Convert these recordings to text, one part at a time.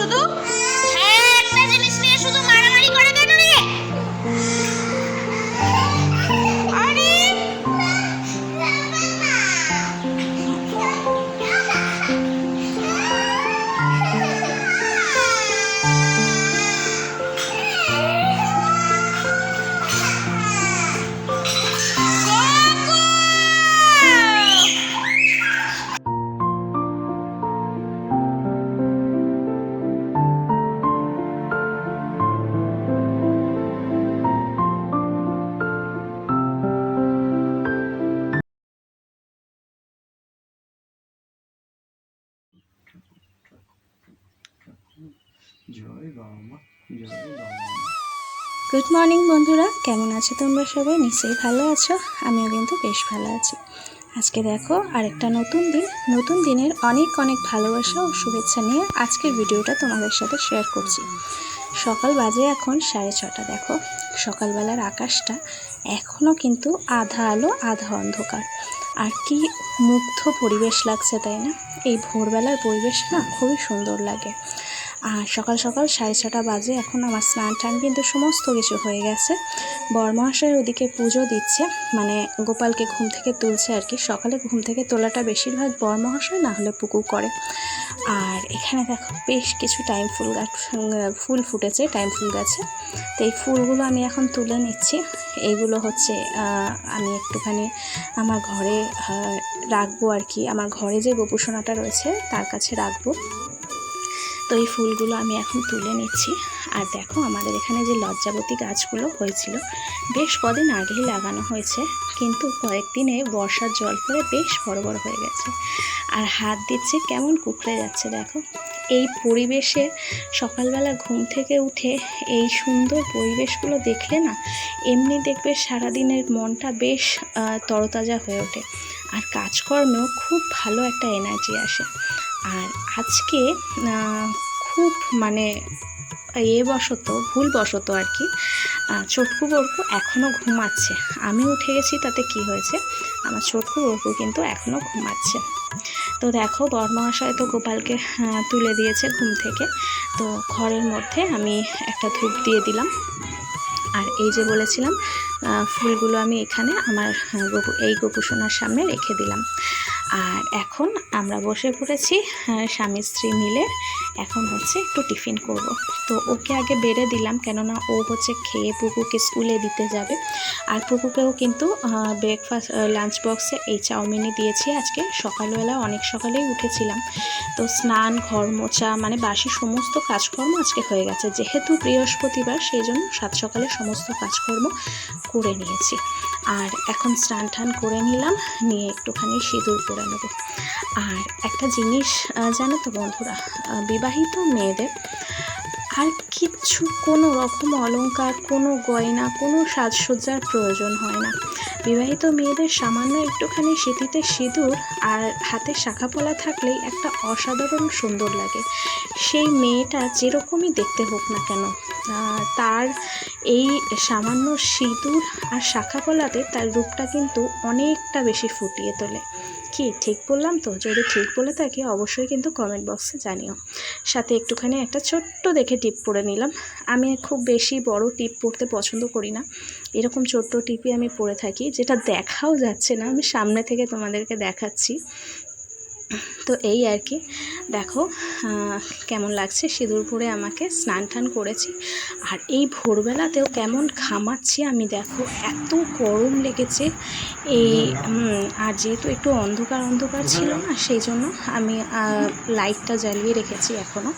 শুধু good morning বন্ধুরা। কেমন আছো তোমরা সবাই? নিশ্চয়ই ভালো আছো। আমিও কিন্তু বেশ ভালো আছি। আজকে দেখো আরেকটা নতুন দিন। নতুন দিনের অনেক অনেক ভালোবাসা ও শুভেচ্ছা নিয়ে আজকের ভিডিওটা তোমাদের সাথে শেয়ার করছি। সকাল বাজে এখন সাড়ে ছটা, দেখো। সকালবেলার আকাশটা এখনও কিন্তু আধা আলো, আধা অন্ধকার। আর কি মুগ্ধ পরিবেশ লাগছে, তাই না? এই ভোরবেলার পরিবেশ না খুবই সুন্দর লাগে। আর সকাল সকাল সাড়ে ছটা বাজে এখন আমার স্নান টান কিন্তু সমস্ত কিছু হয়ে গেছে। বরমহাশয় ওদিকে পুজো দিচ্ছে মানে গোপালকে ঘুম থেকে তুলছে আর কি। সকালে ঘুম থেকে তোলাটা বেশিরভাগ বরমহাশয়, না হলে পুকু করে। আর এখানে দেখো বেশ কিছু টাইম ফুল গাছ, ফুল ফুটেছে, টাইম ফুল গাছে। তো এই ফুলগুলো আমি এখন তুলে নিচ্ছি। এইগুলো হচ্ছে আমি একটুখানি আমার ঘরে রাখব আর কি। আমার ঘরে যে গোপুসোনাটা রয়েছে, তার কাছে রাখব। তো এই ফুলগুলো আমি এখন তুলে নিচ্ছি। আর দেখো আমাদের এখানে যে লজ্জাবতী গাছগুলো হয়েছিল, বেশ কদিন আগেই লাগানো হয়েছে, কিন্তু কয়েকদিনে বর্ষার জল পড়ে বেশ বড় বড় হয়ে গেছে। আর হাত দিচ্ছে কেমন কুকড়ে যাচ্ছে দেখো। এই পরিবেশে সকালবেলা ঘুম থেকে উঠে এই সুন্দর পরিবেশগুলো দেখলে না, এমনি দেখবে সারাদিনের মনটা বেশ তরতাজা হয়ে ওঠে। আর কাজকর্মেও খুব ভালো একটা এনার্জি আসে। আর আজকে খুব মানে এ বশত ভুল বশত আর কি ছোটকু বরকু এখনও ঘুমাচ্ছে। আমি উঠে গেছি তাতে কি হয়েছে? আমার ছোটকু বরকু কিন্তু এখনও ঘুমাচ্ছে। তো দেখো, বরমহাশয় তো গোপালকে তুলে দিয়েছে ঘুম থেকে। তো ঘরের মধ্যে আমি একটা ধূপ দিয়ে দিলাম। আর এই যে বলেছিলাম ফুলগুলো আমি এখানে আমার এই গোপুসোনার সামনে রেখে দিলাম। আর এখন আমরা বসে পড়েছি আহ, স্বামী স্ত্রী মিলে। এখন হচ্ছে একটু টিফিন করব। তো ওকে আগে বেড়ে দিলাম কেননা ও হচ্ছে খেয়ে পুকুকে স্কুলে দিতে যাবে। আর পুকুকেও কিন্তু ব্রেকফাস্ট লাঞ্চ বক্সে এই চাউমিনই দিয়েছি। আজকে সকালবেলা অনেক সকালেই উঠেছিলাম। তো স্নান ঘর মোছা মানে বাসি সমস্ত কাজকর্ম আজকে হয়ে গেছে। যেহেতু বৃহস্পতিবার সেই জন্য সাত সকালে সমস্ত কাজকর্ম করে নিয়েছি। আর এখন স্নান টান করে নিলাম, নিয়ে একটুখানি সিঁদুর করে নেব। আর একটা জিনিস জানো তো বন্ধুরা বিবাহিত মেয়েদের আর কিচ্ছু কোনো রকম অলঙ্কার, কোনো গয়না, কোনো সাজসজ্জার প্রয়োজন হয় না। বিবাহিত মেয়েদের সামান্য একটুখানি সিঁথিতে সিঁদুর আর হাতে শাখা পলা থাকলেই একটা অসাধারণ সুন্দর লাগে। সেই মেয়েটা যেরকমই দেখতে হোক না কেন তার এই সামান্য সিঁদুর আর শাখা পলাতে তার রূপটা কিন্তু অনেকটা বেশি ফুটিয়ে তোলে। কি, ঠিক বললাম তো? যদি ঠিক বলে থাকি, অবশ্যই কিন্তু কমেন্ট বক্সে জানিও। সাথে একটুখানি একটা ছোট্ট দেখে টিপ পরে নিলাম। আমি খুব বেশি বড় টিপ পরতে পছন্দ করি না। এরকম ছোট্ট টিপই আমি পরে থাকি, যেটা দেখাও যাচ্ছে না। আমি সামনে থেকে তোমাদেরকে দেখাচ্ছি। তো এই আর কি। দেখো কেমন লাগছে? সিঁদুর পরে আমাকে স্নান টান করেছি। আর এই ভোরবেলাতেও কেমন ঘামাচ্ছি আমি দেখো, এত গরম লেগেছে। এই আর যেহেতু একটু অন্ধকার অন্ধকার ছিল না, সেই জন্য আমি লাইটটা জ্বালিয়ে রেখেছি এখনও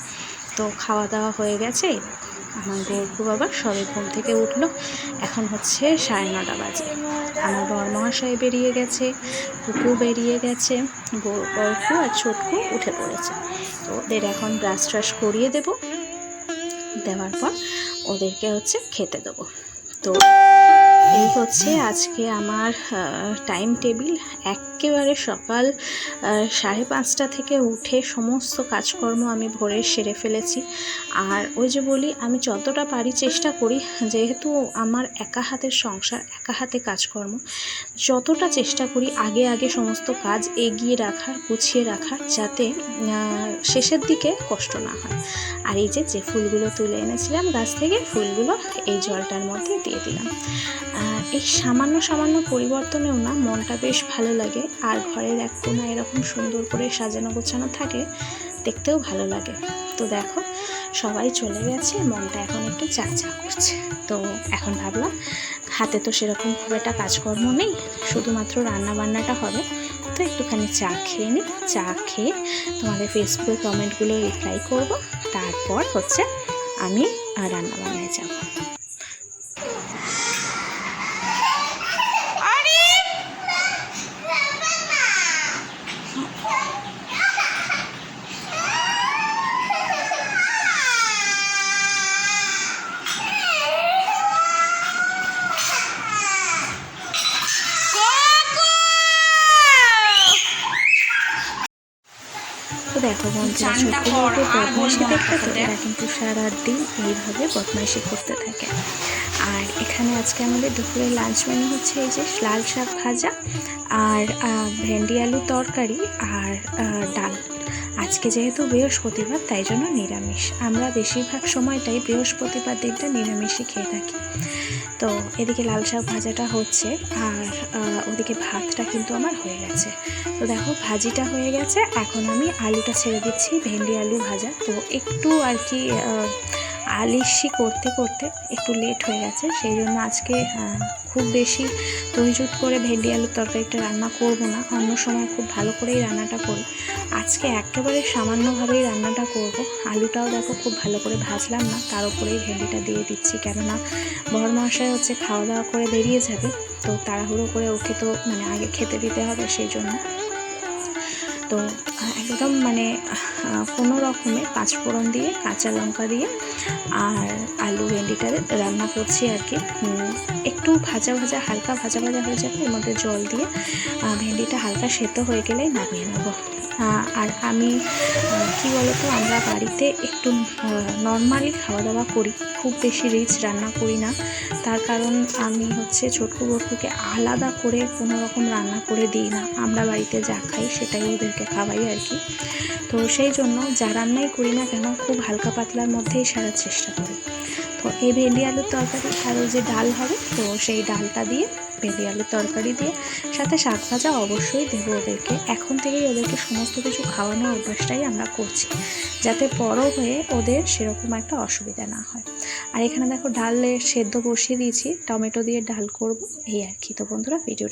তো খাওয়া দাওয়া হয়ে গেছে। আমার গর্গু বাবা সবে ঘুম থেকে উঠল। এখন হচ্ছে সাড়ে নটা বাজে। আমার বর মহাশয় বেরিয়ে গেছে, কুকু বেরিয়ে গেছে গর্গু আর ছোটকু উঠে পড়েছে। তো ওদের এখন ব্রাশ ট্রাশ করিয়ে দেব। দেওয়ার পর ওদেরকে হচ্ছে খেতে দেবো। তো এই হচ্ছে আজকে আমার টাইম টেবিল একেবারে সকাল সাড়ে পাঁচটা থেকে উঠে সমস্ত কাজকর্ম আমি ভোরে সেরে ফেলেছি। আর ওই যে বলি, আমি যতটা পারি চেষ্টা করি, যেহেতু আমার একা হাতের সংসার, একা হাতে কাজকর্ম, যতটা চেষ্টা করি আগে আগে সমস্ত কাজ এগিয়ে রাখার, গুছিয়ে রাখার, যাতে শেষের দিকে কষ্ট না হয়। আর এই যে যে ফুলগুলো তুলে এনেছিলাম, গাছ থেকে ফুলগুলো এই জলটার মধ্যে দিয়ে দিলাম। এই সামান্য সামান্য পরিবর্তনেও না মনটা বেশ ভালো লাগে। আর ঘরের এক কোনা এরকম সুন্দর করে সাজানো গোছানো থাকে, দেখতেও ভালো লাগে। তো দেখো, সবাই চলে গেছে, মনটা এখন একটু চাচা করছে। তো এখন ভাবলাম, হাতে তো সেরকম খুব একটা কাজকর্ম নেই, শুধুমাত্র রান্না বান্নাটা হবে। তো একটুখানি চা খেয়ে নিই চা খেয়ে তোমাদের ফেসবুকে কমেন্টগুলো রিপ্লাই করব। তারপর হচ্ছে আমি রান্না বান্নায় যাব। দেখো বন্ধুরা বদমাইশি দেখতে তো এরা কিন্তু সারাদিন এইভাবে বদমাইশি করতে থাকে। আর এখানে আজকে আমাদের দুপুরে লাঞ্চ মেনু হচ্ছে এই যে লাল শাক ভাজা আর ভেন্ডি আলু তরকারি আর ডাল। আজকে যেহেতু বৃহস্পতিবার তাই জন্য নিরামিষ। আমরা বেশিরভাগ সময়টাই বৃহস্পতিবার দিনটা নিরামিষই খেয়ে থাকি। তো এদিকে লাল শাক ভাজাটা হচ্ছে আর ওদিকে ভাতটা কিন্তু আমার হয়ে গেছে। তো দেখো, ভাজিটা হয়ে গেছে। এখন আমি আলুটা ছেড়ে দিচ্ছি, ভেন্ডি আলু ভাজা। তো একটু আর কি আলিশি করতে করতে একটু লেট হয়ে গেছে। সেই জন্য আজকে খুব বেশি দইজুত করে ভেন্ডি আলুর তরকারিটা রান্না করব না। অন্য সময় খুব ভালো করেই রান্নাটা করি। আজকে একেবারে সামান্যভাবেই রান্নাটা করব। আলুটাও দেখো খুব ভালো করে ভাজলাম না, তার উপরেই ভেন্ডিটা দিয়ে দিচ্ছি। কেননা বড় মশাই হচ্ছে খাওয়া দাওয়া করে বেরিয়ে যাবে, তো তাড়াহুড়ো করে ওকে তো মানে আগে খেতে দিতে হবে, সেই জন্য তো, একদম মানে কোনো রকমে পাঁচফোড়ন দিয়ে, কাঁচা লঙ্কা দিয়ে আর আলু ভেন্ডিটা রান্না করছি আর কি। একটু ভাজা ভাজা, হালকা ভাজা ভাজা হয়ে যাবে, এর মধ্যে জল দিয়ে ভেন্ডিটা হালকা সেদ্ধ হয়ে গেলেই নামিয়ে নেব। আর আমি কি বলতো, আমরা বাড়িতে একটু নর্মালি খাওয়া দাওয়া করি, খুব বেশি রিচ রান্না করি না। তার কারণ আমি হচ্ছে ছোটকু বটকুকে আলাদা করে কোনো রকম রান্না করে দিই না। আমরা বাড়িতে যা খাই সেটাই ওদেরকে খাওয়াই আর কি। তো সেই জন্য যা রান্নাই করি না কেন, খুব হালকা পাতলার মধ্যেই সারার চেষ্টা করি। তো এই ভেন্ডি আলুর তরকারি আর যে ডাল হবে, তো সেই ডালটা দিয়ে, ভেন্ডি আলুর তরকারি দিয়ে সাথে শাক ভাজা অবশ্যই দেবো ওদেরকে। এখন থেকেই ওদেরকে সমস্ত কিছু খাওয়ানোর অভ্যাসটাই আমরা করছি, যাতে বড় হয়ে ওদের সেরকম একটা অসুবিধা না হয়। আর এখানে দেখো ডালের সেদ্ধ বসিয়ে দিয়েছি, টমেটো দিয়ে ডাল করব, এই আর কি। তো বন্ধুরা, ভিডিওটা